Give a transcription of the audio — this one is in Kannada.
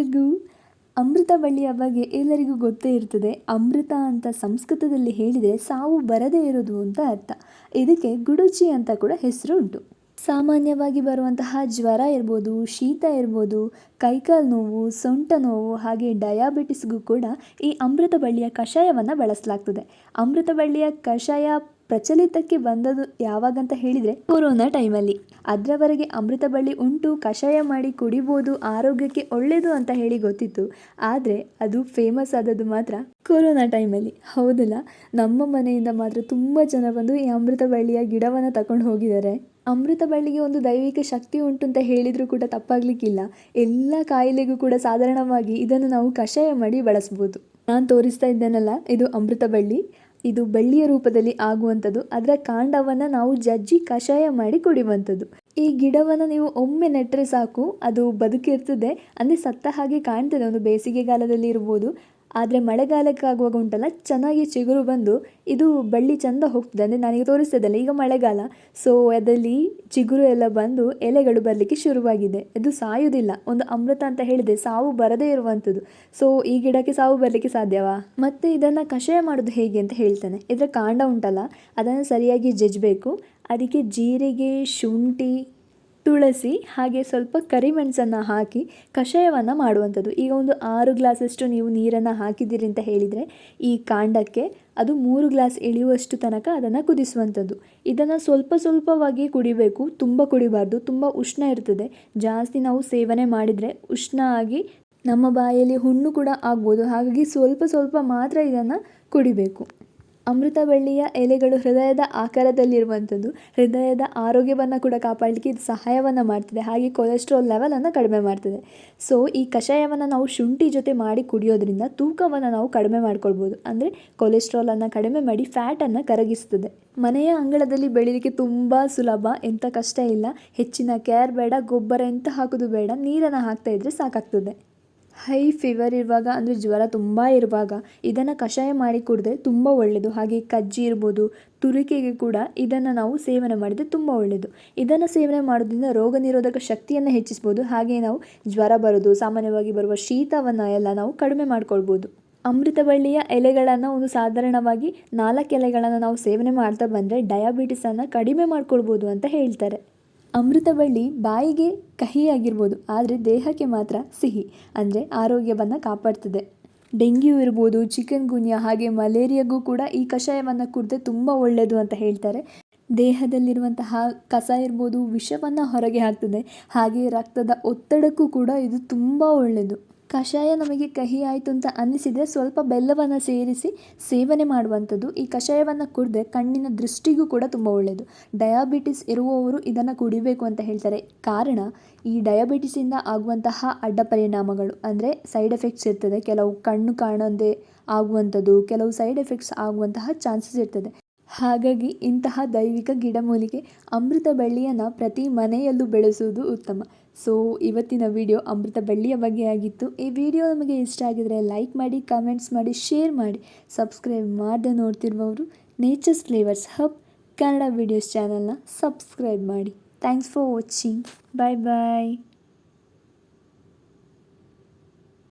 ಎಲ್ಲರಿಗೂ ಅಮೃತ ಬಳ್ಳಿಯ ಬಗ್ಗೆ ಎಲ್ಲರಿಗೂ ಗೊತ್ತೇ ಇರ್ತದೆ. ಅಮೃತ ಅಂತ ಸಂಸ್ಕೃತದಲ್ಲಿ ಹೇಳಿದರೆ ಸಾವು ಬರದೇ ಇರೋದು ಅಂತ ಅರ್ಥ. ಇದಕ್ಕೆ ಗುಡುಚಿ ಅಂತ ಕೂಡ ಹೆಸರು ಉಂಟು. ಸಾಮಾನ್ಯವಾಗಿ ಬರುವಂತಹ ಜ್ವರ ಇರ್ಬೋದು, ಶೀತ ಇರ್ಬೋದು, ಕೈಕಾಲು ನೋವು, ಸೊಂಟ ನೋವು, ಹಾಗೆ ಡಯಾಬಿಟಿಸ್ಗೂ ಕೂಡ ಈ ಅಮೃತ ಬಳ್ಳಿಯ ಕಷಾಯವನ್ನು ಬಳಸಲಾಗ್ತದೆ. ಅಮೃತ ಬಳ್ಳಿಯ ಕಷಾಯ ಪ್ರಚಲಿತಕ್ಕೆ ಬಂದದ್ದು ಯಾವಾಗಂತ ಹೇಳಿದರೆ ಕೊರೋನಾ ಟೈಮಲ್ಲಿ. ಅದರವರೆಗೆ ಅಮೃತ ಬಳ್ಳಿ ಉಂಟು, ಕಷಾಯ ಮಾಡಿ ಕುಡಿಬೋದು, ಆರೋಗ್ಯಕ್ಕೆ ಒಳ್ಳೆಯದು ಅಂತ ಹೇಳಿ ಗೊತ್ತಿತ್ತು. ಆದರೆ ಅದು ಫೇಮಸ್ ಆದದ್ದು ಮಾತ್ರ ಕೊರೋನಾ ಟೈಮಲ್ಲಿ. ಹೌದಲ್ಲ? ನಮ್ಮ ಮನೆಯಿಂದ ಮಾತ್ರ ತುಂಬ ಜನ ಬಂದು ಈ ಅಮೃತ ಬಳ್ಳಿಯ ಗಿಡವನ್ನು ತಗೊಂಡು ಹೋಗಿದ್ದಾರೆ. ಅಮೃತ ಬಳ್ಳಿಗೆ ಒಂದು ದೈವಿಕ ಶಕ್ತಿ ಉಂಟು ಅಂತ ಹೇಳಿದರೂ ಕೂಡ ತಪ್ಪಾಗಲಿಕ್ಕಿಲ್ಲ. ಎಲ್ಲ ಕಾಯಿಲೆಗೂ ಕೂಡ ಸಾಧಾರಣವಾಗಿ ಇದನ್ನು ನಾವು ಕಷಾಯ ಮಾಡಿ ಬಳಸ್ಬೋದು. ನಾನು ತೋರಿಸ್ತಾ ಇದ್ದೇನಲ್ಲ? ಇದು ಅಮೃತ ಬಳ್ಳಿ. ಇದು ಬಳ್ಳಿಯ ರೂಪದಲ್ಲಿ ಆಗುವಂಥದ್ದು. ಅದರ ಕಾಂಡವನ್ನು ನಾವು ಜಜ್ಜಿ ಕಷಾಯ ಮಾಡಿ ಕುಡಿಯುವಂಥದ್ದು. ಈ ಗಿಡವನ್ನು ನೀವು ಒಮ್ಮೆ ನೆಟ್ಟರೆ ಸಾಕು, ಅದು ಬದುಕಿರ್ತದೆ. ಅಂದರೆ ಸತ್ತ ಹಾಗೆ ಕಾಣ್ತದೆ. ಒಂದು ಬೇಸಿಗೆಗಾಲದಲ್ಲಿ ಇರ್ಬೋದು. ಆದರೆ ಮಳೆಗಾಲಕ್ಕೆ ಆಗುವಾಗ ಉಂಟಲ್ಲ, ಚೆನ್ನಾಗಿ ಚಿಗುರು ಬಂದು ಇದು ಬಳ್ಳಿ ಚೆಂದ ಹೋಗ್ತದೆ. ಅಂದರೆ ನನಗೆ ತೋರಿಸ್ತದಲ್ಲ, ಈಗ ಮಳೆಗಾಲ. ಸೊ ಅದರಲ್ಲಿ ಚಿಗುರು ಎಲ್ಲ ಬಂದು ಎಲೆಗಳು ಬರಲಿಕ್ಕೆ ಶುರುವಾಗಿದೆ. ಅದು ಸಾಯುವುದಿಲ್ಲ. ಒಂದು ಅಮೃತ ಅಂತ ಹೇಳಿದೆ ಸಾವು ಬರದೇ ಇರುವಂಥದ್ದು. ಸೊ ಈ ಗಿಡಕ್ಕೆ ಸಾವು ಬರಲಿಕ್ಕೆ ಸಾಧ್ಯವಾ? ಮತ್ತು ಇದನ್ನು ಕಷಾಯ ಮಾಡೋದು ಹೇಗೆ ಅಂತ ಹೇಳ್ತಾನೆ. ಇದರ ಕಾಂಡ ಉಂಟಲ್ಲ, ಅದನ್ನು ಸರಿಯಾಗಿ ಜಜ್ಜಬೇಕು. ಅದಕ್ಕೆ ಜೀರಿಗೆ, ಶುಂಠಿ ತುಳಸಿ ಹಾಗೆ ಸ್ವಲ್ಪ ಕರಿಮೆಣಸನ್ನು ಹಾಕಿ ಕಷಾಯವನ್ನು ಮಾಡುವಂಥದ್ದು. ಈಗ ಒಂದು ಆರು ಗ್ಲಾಸಷ್ಟು ನೀವು ನೀರನ್ನು ಹಾಕಿದ್ದೀರಿ ಅಂತ ಹೇಳಿದರೆ ಈ ಕಾಂಡಕ್ಕೆ ಅದು ಮೂರು ಗ್ಲಾಸ್ ಇಳಿಯುವಷ್ಟು ತನಕ ಅದನ್ನು ಕುದಿಸುವಂಥದ್ದು. ಇದನ್ನು ಸ್ವಲ್ಪ ಸ್ವಲ್ಪವಾಗಿ ಕುಡಿಬೇಕು, ತುಂಬ ಕುಡಿಬಾರ್ದು, ತುಂಬ ಉಷ್ಣ ಇರ್ತದೆ. ಜಾಸ್ತಿ ನಾವು ಸೇವನೆ ಮಾಡಿದರೆ ಉಷ್ಣ ಆಗಿ ನಮ್ಮ ಬಾಯಲ್ಲಿ ಹುಣ್ಣು ಕೂಡ ಆಗ್ಬೋದು. ಹಾಗಾಗಿ ಸ್ವಲ್ಪ ಸ್ವಲ್ಪ ಮಾತ್ರ ಇದನ್ನು ಕುಡಿಬೇಕು. ಅಮೃತ ಬಳ್ಳಿಯ ಎಲೆಗಳು ಹೃದಯದ ಆಕಾರದಲ್ಲಿರುವಂಥದ್ದು. ಹೃದಯದ ಆರೋಗ್ಯವನ್ನು ಕೂಡ ಕಾಪಾಡಲಿಕ್ಕೆ ಇದು ಸಹಾಯವನ್ನು ಮಾಡ್ತದೆ. ಹಾಗೆ ಕೊಲೆಸ್ಟ್ರಾಲ್ ಲೆವೆಲನ್ನು ಕಡಿಮೆ ಮಾಡ್ತದೆ. ಸೊ ಈ ಕಷಾಯವನ್ನು ನಾವು ಶುಂಠಿ ಜೊತೆ ಮಾಡಿ ಕುಡಿಯೋದ್ರಿಂದ ತೂಕವನ್ನು ನಾವು ಕಡಿಮೆ ಮಾಡ್ಕೊಳ್ಬೋದು. ಅಂದರೆ ಕೊಲೆಸ್ಟ್ರಾಲನ್ನು ಕಡಿಮೆ ಮಾಡಿ ಫ್ಯಾಟನ್ನು ಕರಗಿಸ್ತದೆ. ಮನೆಯ ಅಂಗಳದಲ್ಲಿ ಬೆಳೀಲಿಕ್ಕೆ ತುಂಬ ಸುಲಭ, ಎಂಥ ಕಷ್ಟ ಇಲ್ಲ. ಹೆಚ್ಚಿನ ಕೇರ್ ಬೇಡ, ಗೊಬ್ಬರ ಎಂತ ಹಾಕೋದು ಬೇಡ. ನೀರನ್ನು ಹಾಕ್ತಾ ಇದ್ದರೆ ಸಾಕಾಗ್ತದೆ. ಹೈ ಫೀವರ್ ಇರುವಾಗ, ಅಂದರೆ ಜ್ವರ ತುಂಬ ಇರುವಾಗ, ಇದನ್ನು ಕಷಾಯ ಮಾಡಿ ಕುಡಿದ್ರೆ ತುಂಬ ಒಳ್ಳೆಯದು ಹಾಗೆ ಕಜ್ಜಿ ಇರ್ಬೋದು, ತುರಿಕೆಗೆ ಕೂಡ ಇದನ್ನು ನಾವು ಸೇವನೆ ಮಾಡಿದರೆ ತುಂಬ ಒಳ್ಳೆಯದು ಇದನ್ನು ಸೇವನೆ ಮಾಡೋದ್ರಿಂದ ರೋಗ ನಿರೋಧಕ ಶಕ್ತಿಯನ್ನು ಹೆಚ್ಚಿಸ್ಬೋದು. ಹಾಗೆ ನಾವು ಜ್ವರ ಬರೋದು, ಸಾಮಾನ್ಯವಾಗಿ ಬರುವ ಶೀತವನ್ನು ಎಲ್ಲ ನಾವು ಕಡಿಮೆ ಮಾಡ್ಕೊಳ್ಬೋದು. ಅಮೃತ ಬಳ್ಳಿಯ ಎಲೆಗಳನ್ನು ಒಂದು ಸಾಧಾರಣವಾಗಿ ನಾಲ್ಕು ಎಲೆಗಳನ್ನು ನಾವು ಸೇವನೆ ಮಾಡ್ತಾ ಬಂದರೆ ಡಯಾಬಿಟಿಸನ್ನು ಕಡಿಮೆ ಮಾಡ್ಕೊಳ್ಬೋದು ಅಂತ ಹೇಳ್ತಾರೆ. ಅಮೃತ ಬಳ್ಳಿ ಬಾಯಿಗೆ ಕಹಿಯಾಗಿರ್ಬೋದು, ಆದರೆ ದೇಹಕ್ಕೆ ಮಾತ್ರ ಸಿಹಿ, ಅಂದರೆ ಆರೋಗ್ಯವನ್ನು ಕಾಪಾಡ್ತದೆ. ಡೆಂಗ್ಯೂ ಇರ್ಬೋದು, ಚಿಕನ್ ಗುನ್ಯಾ, ಹಾಗೆ ಮಲೇರಿಯಾಗೂ ಕೂಡ ಈ ಕಷಾಯವನ್ನು ಕುಡಿದ್ರೆ ತುಂಬ ಒಳ್ಳೆಯದು ಅಂತ ಹೇಳ್ತಾರೆ. ದೇಹದಲ್ಲಿರುವಂತಹ ಕಸ ಇರ್ಬೋದು, ವಿಷವನ್ನು ಹೊರಗೆ ಹಾಕ್ತದೆ, ಹಾಗೆ ರಕ್ತದ ಒತ್ತಡಕ್ಕೂ ಕೂಡ ಇದು ತುಂಬ ಒಳ್ಳೆಯದು ಕಷಾಯ ನಮಗೆ ಕಹಿ ಆಯಿತು ಅಂತ ಅನ್ನಿಸಿದರೆ ಸ್ವಲ್ಪ ಬೆಲ್ಲವನ್ನು ಸೇರಿಸಿ ಸೇವನೆ ಮಾಡುವಂಥದ್ದು. ಈ ಕಷಾಯವನ್ನು ಕುಡಿದ್ರೆ ಕಣ್ಣಿನ ದೃಷ್ಟಿಗೂ ಕೂಡ ತುಂಬ ಒಳ್ಳೆಯದು ಡಯಾಬಿಟಿಸ್ ಇರುವವರು ಇದನ್ನು ಕುಡಿಬೇಕು ಅಂತ ಹೇಳ್ತಾರೆ. ಕಾರಣ, ಈ ಡಯಾಬಿಟಿಸಿಂದ ಆಗುವಂತಹ ಅಡ್ಡ ಪರಿಣಾಮಗಳು. ಅಂದರೆ ಸೈಡ್ ಎಫೆಕ್ಟ್ಸ್ ಇರ್ತದೆ. ಕೆಲವು ಕಣ್ಣು ಕಾಣದೆ ಆಗುವಂಥದ್ದು, ಕೆಲವು ಸೈಡ್ ಎಫೆಕ್ಟ್ಸ್ ಆಗುವಂತಹ ಚಾನ್ಸಸ್ ಇರ್ತದೆ. ಹಾಗಾಗಿ ಇಂತಹ ದೈವಿಕ ಗಿಡಮೂಲಿಕೆ ಅಮೃತ ಬಳ್ಳಿಯನ್ನು ಪ್ರತಿ ಮನೆಯಲ್ಲೂ ಬೆಳೆಸುವುದು ಉತ್ತಮ. ಸೊ ಇವತ್ತಿನ ವಿಡಿಯೋ ಅಮೃತ ಬಳ್ಳಿಯ ಬಗ್ಗೆ ಆಗಿತ್ತು. ಈ ವಿಡಿಯೋ ನಮಗೆ ಇಷ್ಟ ಆಗಿದರೆ ಲೈಕ್ ಮಾಡಿ ಕಮೆಂಟ್ಸ್ ಮಾಡಿ ಶೇರ್ ಮಾಡಿ. ಸಬ್ಸ್ಕ್ರೈಬ್ ಮಾಡದೆ ನೋಡ್ತಿರುವವರು. Nature's flavours hub Kannada videos ಚಾನಲ್ನ ಸಬ್ಸ್ಕ್ರೈಬ್ ಮಾಡಿ. Thanks for watching bye bye